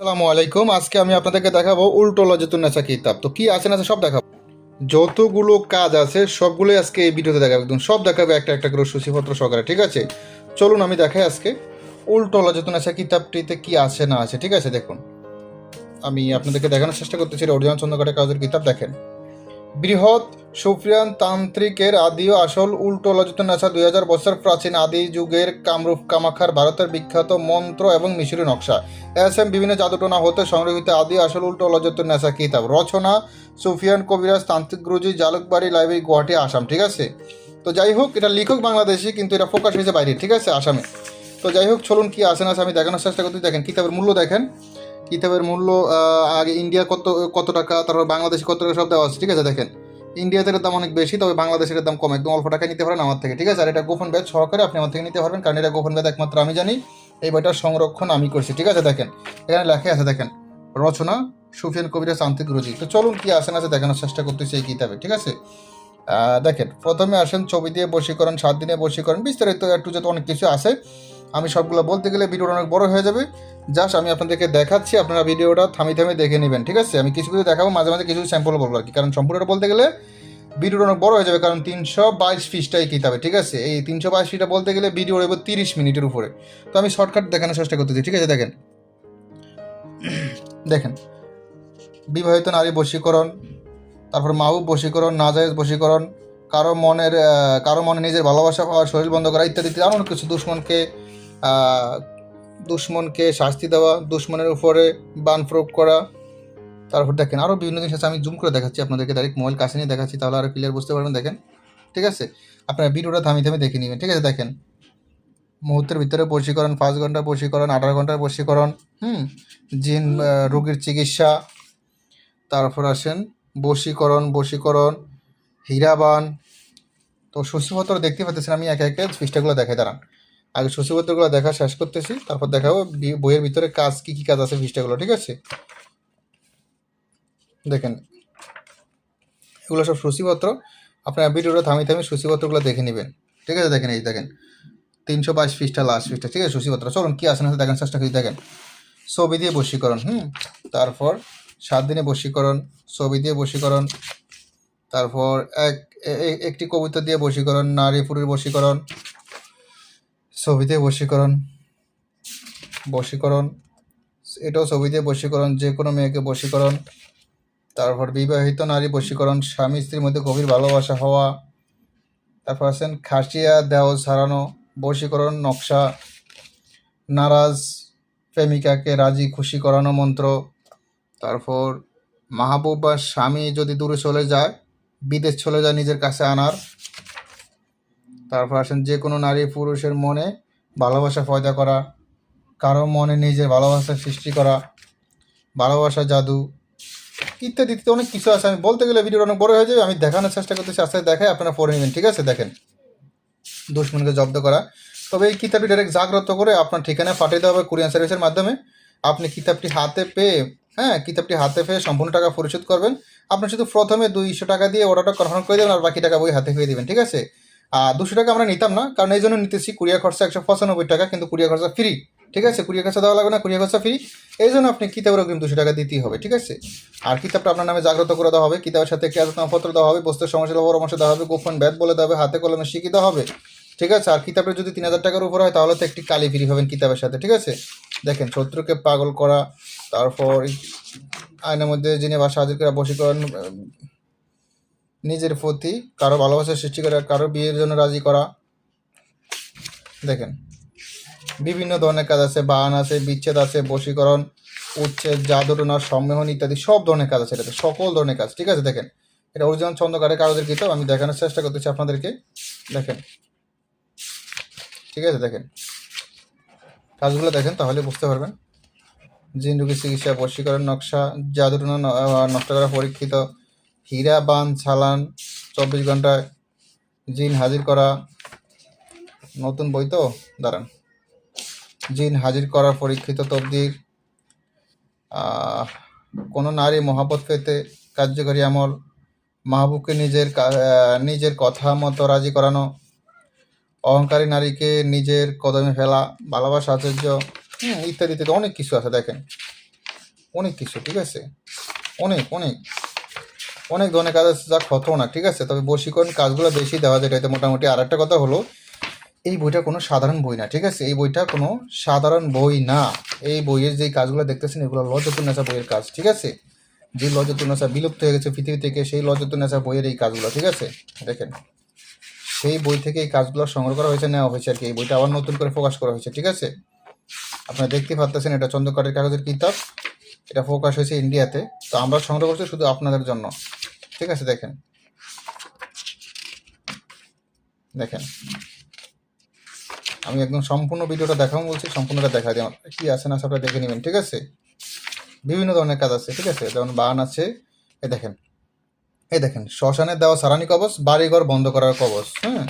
আসসালামু আলাইকুম। আজকে আমি আপনাদেরকে দেখাবো উল্টো নেশা কিতাব। তো কি আছে না সব দেখাবো। যতগুলো কাজ আছে, সবগুলোই আজকে এই ভিডিওতে দেখাবো। একদম সব দেখাবে একটা একটা করে সূচিপত্র সহকারে, ঠিক আছে? চলুন আমি দেখাই আজকে উল্টো নেশা কিতাবটিতে কি আছে না আছে, ঠিক আছে? দেখুন। আমি আপনাদেরকে দেখানোর চেষ্টা করতেছি অরিজিনাল চন্দ্রকাটের কাজের কিতাব, দেখেন। বৃহৎ সুফিয়ান তান্ত্রিকের আদি ও আসল উল্টো লজিত নেশা দুই হাজার বছর প্রাচীন আদি যুগের কামরূপ কামাখার ভারতের বিখ্যাত মন্ত্র এবং মিশরি নকশা। এস এম বিভিন্ন জাদুটনা হতে সংরক্ষিত আদি আসল উল্টো নেশা কিতাব। রচনা সুফিয়ান কবিরাজ, তান্ত্রিক গুরুজি, জালুকবাড়ি লাইব্রেরি, গুয়াহাটি, আসাম, ঠিক আছে? তো যাই হোক, এটা লিখক বাংলাদেশি, কিন্তু এটা ফোকাস হয়েছে বাইরে, ঠিক আছে? আসামে। তো যাই হোক, চলুন কি আসে না আমি দেখানোর চেষ্টা করতে দেখেন, কিতাবের মূল্য দেখেন। কিতাবের মূল্য আগে ইন্ডিয়া কত কত টাকা, তারপর বাংলাদেশে কত টাকা সব দেওয়া আছে, ঠিক আছে? দেখেন। ইন্ডিয়াতে এর দাম অনেক বেশি, তবে বাংলাদেশের দাম কম। একদম অল্প টাকায় নিতে পারেন আমার থেকে, ঠিক আছে? আর এটা গোপন ব্যাচ সহকারে আপনি আমার থেকে নিতে পারবেন, কারণ এটা গোপন ব্যাচ একমাত্র আমি জানি। এই বইটার সংরক্ষণ আমি করছি, ঠিক আছে? দেখেন, এখানে লেখা আছে, দেখেন, রচনা সুফিয়ান কবিরা শান্তিক রুজি। তো চলুন কি আসেন আছে দেখানোর চেষ্টা করতেছি এই কিতাবে, ঠিক আছে? দেখেন, প্রথমে আসেন ছবি দিয়ে বশীকরণ, সাত দিনে বশীকরণ, বিস্তারিত একটু যত অনেক কিছু আছে। আমি সবগুলো বলতে গেলে ভিডিওটা অনেক বড় হয়ে যাবে। জাস্ট আমি আপনাদেরকে দেখাচ্ছি, আপনারা ভিডিওটা থামি থামি দেখে নেবেন, ঠিক আছে? আমি কিছু কিছু দেখাবো, মাঝে মাঝে কিছু স্যাম্পল বলব আর কি। কারণ সম্পূর্ণটা বলতে গেলে ভিডিওটা অনেক বড় হয়ে যাবে, কারণ তিনশো বাইশ ফিসটাই কিতাবে ঠিক আছে? এই তিনশো বাইশ ফিটা বলতে গেলে ভিডিও এবার তিরিশ মিনিটের উপরে। তো আমি শর্টকাট দেখানোর চেষ্টা করতেছি, ঠিক আছে? দেখেন। দেখেন। বিবাহিত নারী বশীকরণ, তারপর মাহবুব বশীকরণ, নাজায়েজ বশীকরণ, কারও মনের কারও মনে নিজের ভালোবাসা পাওয়া, শরীর বন্ধ করা ইত্যাদি এমন কিছু, দুশ্মনকে দুশ্মনকে শাস্তি দেওয়া, দুশ্মনের উপরে বান প্রয়োগ করা। তারপর দেখেন আরও বিভিন্ন জিনিস আছে, আমি জুম করে দেখাচ্ছি আপনাদেরকে ডাইরেক্ট মোবাইল কাছে নিয়ে দেখাচ্ছি, তাহলে আরও ক্লিয়ার বুঝতে পারবেন, দেখেন। ঠিক আছে? আপনারা ভিডিওটা থামি থামি দেখে নেবেন, ঠিক আছে? দেখেন, মুহূর্তের ভিতরে বশীকরণ, পাঁচ ঘণ্টার বশীকরণ, আঠারো ঘণ্টার বশীকরণ, হুম? জিন রোগীর চিকিৎসা। তারপর আসেন, বশীকরণ বশীকরণ, হীরাবান। তো সূচিপত্র দেখতে পাচ্ছেন, আমি একে একে পৃষ্ঠাগুলো দেখাই, দাঁড়ান। আগে সূচিপত্রগুলো দেখা শেষ করতেছি, তারপর দেখাবো বইয়ের ভিতরে কাজ, কি কি কাজ আছে পৃষ্ঠাগুলো, ঠিক আছে? দেখেন, এগুলো সব সূচিপত্র। আপনার ভিডিওটা থামি থামি সূচিপত্রগুলো দেখে নেবেন। ঠিক আছে, দেখেন এই দেখেন, তিনশো বাইশ পৃষ্ঠা, লাস্ট পৃষ্ঠা, ঠিক আছে, সূচিপত্র। চলুন, কি আসে না দেখেন চেষ্টা করি, দেখেন। ছবি দিয়ে বশীকরণ, হুম? তারপর সাত দিনে বশীকরণ, ছবি দিয়ে বশীকরণ। তারপর এক একটি কবিতা দিয়ে বশীকরণ, নারী পুরীর বশীকরণ। ছবি দিয়ে বশীকরণ বশীকরণ, এটাও ছবিতে বশীকরণ, যে কোনো মেয়েকে বশীকরণ তারপর বিবাহিত নারী বশীকরণ, স্বামী স্ত্রীর মধ্যে গভীর ভালোবাসা হওয়া, তারপর আছেন খাসিয়া দেহ ছাড়ানো বশীকরণ, নকশা, নারাজ, প্রেমিকাকে রাজি, খুশি করানো মন্ত্র, তারপর মাহবুব বা স্বামী যদি দূরে চলে যায়, বিদেশ চলে যায় নিজের কাছে আনার তারপর আসেন যে কোনো নারী পুরুষের মনে ভালোবাসা পয়দা করা, কারও মনে নিজের ভালোবাসা সৃষ্টি করা ভালোবাসা জাদু ইত্যাদি ইত্যাদি অনেক কিছু আছে। আমি বলতে গেলে ভিডিওটা অনেক বড় হয়ে যাবে, আমি দেখানোর চেষ্টা করতেছি, আস্তে দেখাই আপনারা পড়ে নেবেন, ঠিক আছে? দেখেন। দুশ্মনকে জব্দ করা। তবে এই কিতাবটি ডাইরেক্ট জাগ্রত করে আপনার ঠিকানায় পাঠিয়ে দেওয়া হবে কুরিয়ার সার্ভিসের মাধ্যমে। আপনি কিতাবটি হাতে পেয়ে হ্যাঁ কিতাবটি হাতে পেয়ে সম্পূর্ণ টাকা পরিশোধ করবেন। আপনি শুধু প্রথমে দুইশো টাকা দিয়ে অর্ডারটা কনফার্ম করে দেবেন আর বাকি টাকা বই হাতে পেয়ে দেবেন, ঠিক আছে? দুশো টাকা আমরা নিতাম না কারণ এই জন্য নিতেছি। কুরিয়ার খরচা একশো পঁচানব্বই টাকা কিন্তু কুরিয়ার খরচা ফ্রি ঠিক আছে? কুরিয়ার খরচা দেওয়া লাগবে না কুরিয়ার খরচা ফ্রি এই জন্য আপনি কিতাবের অগ্রিম দুশো টাকা দিতেই হবে ঠিক আছে? আর কিতাবটা আপনার নামে জাগ্রত করে দেওয়া হবে কিতাবের সাথে কেয়ারনামপত্র দেওয়া হবে বস্তুর সমস্যা পরামর্শ দেওয়া হবে গোপন ব্যাত বলে দেওয়া হবে হাতে কলমে শিখিয়ে হবে ঠিক আছে? আর কিতাবের যদি তিন হাজার টাকার উপর হয় তাহলে তো একটি কালি ফ্রি হবেন কিতাবের সাথে ঠিক আছে? দেখেন শত্রুকে পাগল করা তারপর আইনের মধ্যে যিনি বাসা হাজির করা উম, নিজের প্রতি, কারও ভালোবাসা সৃষ্টি করা, কারও বিয়ের জন্য রাজি করা। দেখেন, বিভিন্ন ধরনের কাজ আছে বান আছে, বিচ্ছেদ আছে, বশীকরণ, উচ্ছেদ, জাদুটনা, সম্মেহন ইত্যাদি, সব ধরনের কাজ আছে এটাতে, সকল ধরনের কাজ, ঠিক আছে? দেখেন, এটা অরিজিনাল ছন্দকারের কাগজের কিতাব আমি দেখানোর চেষ্টা করতেছি আপনাদেরকে। দেখেন, ঠিক আছে? দেখেন, কাজগুলো দেখেন, তাহলে বুঝতে পারবেন। জিন রোগী, চিকিৎসা, বশীকরণ, নকশা, জাদুটনা নষ্ট করা, পরীক্ষিত হীরা বান ছালান, চব্বিশ ঘন্টায় জিন হাজির করা। নতুন বই তো? দাঁড়ান। জিন হাজির করা পরীক্ষিত তবদির। কোনো নারী মহাবত পেতে কার্যকরী আমল। মাহবুবকে নিজের নিজের কথা মতো রাজি করানো। অহংকারী নারীকে নিজের কদমে ফেলা, ভালোবাসা আচার্য হুম ইত্যাদি ইত্যাদি অনেক কিছু আছে, দেখেন। অনেক কিছু, ঠিক আছে? অনেক অনেক। অনেক ধরনের কাজ আছে, যা খতরনাক ঠিক আছে? তবে বশীকরণ কাজগুলো বেশি দেওয়া যায় এটাতে মোটামুটি। আর একটা কথা হলো, এই বইটা কোনো সাধারণ বই না, ঠিক আছে? এই বইটা কোনো সাধারণ বই না। এই বইয়ের যে কাজগুলো দেখতেছেন, এগুলো লজ্জতুন্নেসা বইয়ের কাজ, ঠিক আছে? যে লজ্জতুন্নেসা বিলুপ্ত হয়ে গেছে পৃথিবী থেকে, সেই লজ্জতুন্নেসা বইয়ের এই কাজগুলো, ঠিক আছে? দেখেন, সেই বই থেকে এই কাজগুলো সংগ্রহ করা হয়েছে, নেওয়া হয়েছে আর কি। এই বইটা আবার নতুন করে ফোকাস করা হয়েছে, ঠিক আছে? আপনারা দেখতে পাচ্ছেন এটা চন্দ্রকারের কাগজের কিতাব। এটা ফোকাস হয়েছে ইন্ডিয়াতে। তো আমরা সংগ্রহ করছি শুধু আপনাদের জন্য। ঠিক আছে, দেখেন। দেখেন। আমি একদম সম্পূর্ণ ভিডিওটা দেখাবো বলছি, সম্পূর্ণটা দেখা দিই কি আছে না সবটা দেখে নেবেন, ঠিক আছে? বিভিন্ন ধরনের কাজ আছে, ঠিক আছে? যেমন বান আছে, এ দেখেন। এই দেখেন, শ্মশানের দেওয়া সারানি কবচ, বাড়িঘর বন্ধ করার কবচ হ্যাঁ?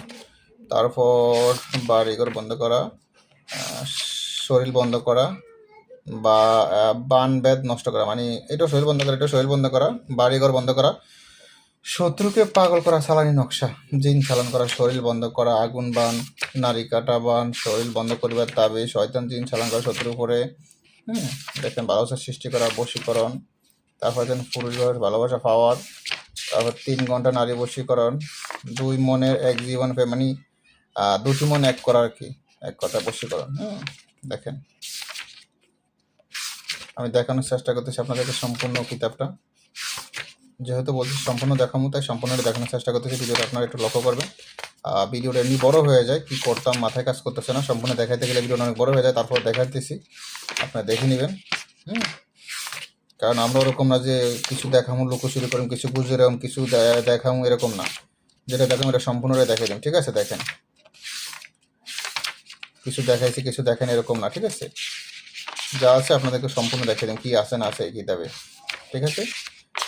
তারপর বাড়িঘর বন্ধ করা শরীর বন্ধ করা বা বান বেদ নষ্ট করা মানে এটা শরীর বন্ধ করা এটা শরীর বন্ধ করা, বাড়িঘর বন্ধ করা শত্রুকে পাগল করা সালানি নকশা। জিন চালান করা, শরীর বন্ধ করা, আগুন বান, নারী কাটা বান, শরীর বন্ধ করিবার তাবে শয়তান জিন চালান করা শত্রু করে হুম, দেখেন ভালোবাসা সৃষ্টি করা, বশীকরণ, তারপর দেখেন পুরুষ ভালোবাসা পাওয়ার, তারপর তিন ঘণ্টা নারী বশীকরণ, দুই মনের এক জীবন মানে দুটি মন এক করা আর কি, এক কথা বশীকরণ, হুম, দেখেন। আমি দেখানোর চেষ্টা করতেছি আপনাদেরকে সম্পূর্ণ কিতাবটা। যেহেতু বলছি সম্পূর্ণ দেখাবো, তাই সম্পূর্ণটা দেখানোর চেষ্টা করতেছি। ভিডিওটা আপনারা একটু লক্ষ্য করবেন। ভিডিওটা এমনি বড় হয়ে যায়, কি করতাম, মাথায় কাজ করতেছে না, সম্পূর্ণ দেখাইতে গেলে ভিডিওটা অনেক বড় হয়ে যায়, তারপর দেখাইতেছি। আপনারা দেখে নেবেন, হুম? কারণ আমরা ওরকম না যে কিছু দেখামো লুকোচুরি করুন কিছু বুঝে এরকম কিছু দেখামো, এরকম না। যেটা দেখাম এটা সম্পূর্ণটাই দেখাই দিন ঠিক আছে? দেখেন। কিছু দেখাইছি, কিছু দেখেন, এরকম না, ঠিক আছে? যা আছে আপনাদেরকে সম্পূর্ণ দেখিয়ে দিন কি আছে, না আছে এই কিতাবে ঠিক আছে?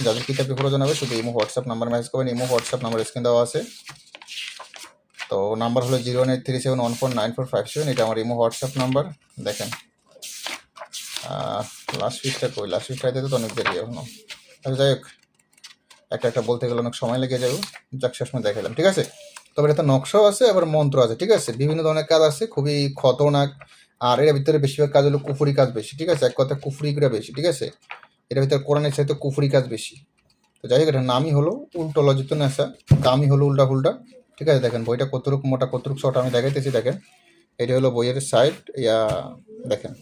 যাদের কিতাবটি প্রয়োজন হবে, শুধু ইমো হোয়াটসঅ্যাপ নাম্বার মেসেজ করবেন, ইমো হোয়াটসঅ্যাপ নাম্বার স্ক্রিন দেওয়া আছে। তো নাম্বার হলো zero one eight three seven one four nine four five seven, এটা আমার ইমো হোয়াটসঅ্যাপ নাম্বার, দেখেন। লাস্ট পিসটা কই? লাস্ট পিসটা দিতে তো অনেক দেরি এখনও। আচ্ছা যাই হোক, একটা একটা বলতে গেলে অনেক সময় লেগে যাবে। যাক সময় দেখালাম ঠিক আছে? তবে এটা নকশাও আছে, আবার মন্ত্র আছে, ঠিক আছে? বিভিন্ন ধরনের কাজ আছে, খুবই খতরনাক। আর এর ভিতরে বেশিরভাগ কাজ হলো কুফুরি কাজ বেশি, ঠিক আছে? এক কথা কুফুরি করে বেশি, ঠিক আছে? এর ভিতরে কোরআনের চাইতে কুফুরি কাজ বেশি। তো যাই হোক, এটার নামই হলো উল্টো লজিত নেশা, দামই হলো উল্টা ফুলটা ঠিক আছে, দেখেন, বইটা কতটুক মোটা, কতটুক শর্ট আমি দেখাইতেছি, দেখেন। এটা হলো বইয়ের সাইড ইয়া, দেখেন।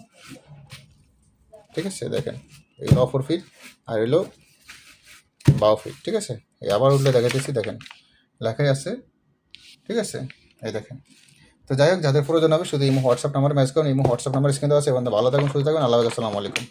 ঠিক আছে, দেখেন, এই অফর ফিট আর এলো বারো ফিট ঠিক আছে? এই আবার উঠলে দেখাইতেছি, দেখেন। লেখাই আছে, ঠিক আছে? এই দেখেন। তো যাই হোক, যাদের প্রয়োজন হবে শুধু এই হোয়াটসঅ্যাপ নাম্বার মেসেজ করুন, ইমো, হোয়াটসঅ্যাপ নাম্বার স্ক্রিন দেওয়া আছে এবং ভালো থাকুন, সুস্থ থাকুন, আল্লাহ আসসালামু আলাইকুম।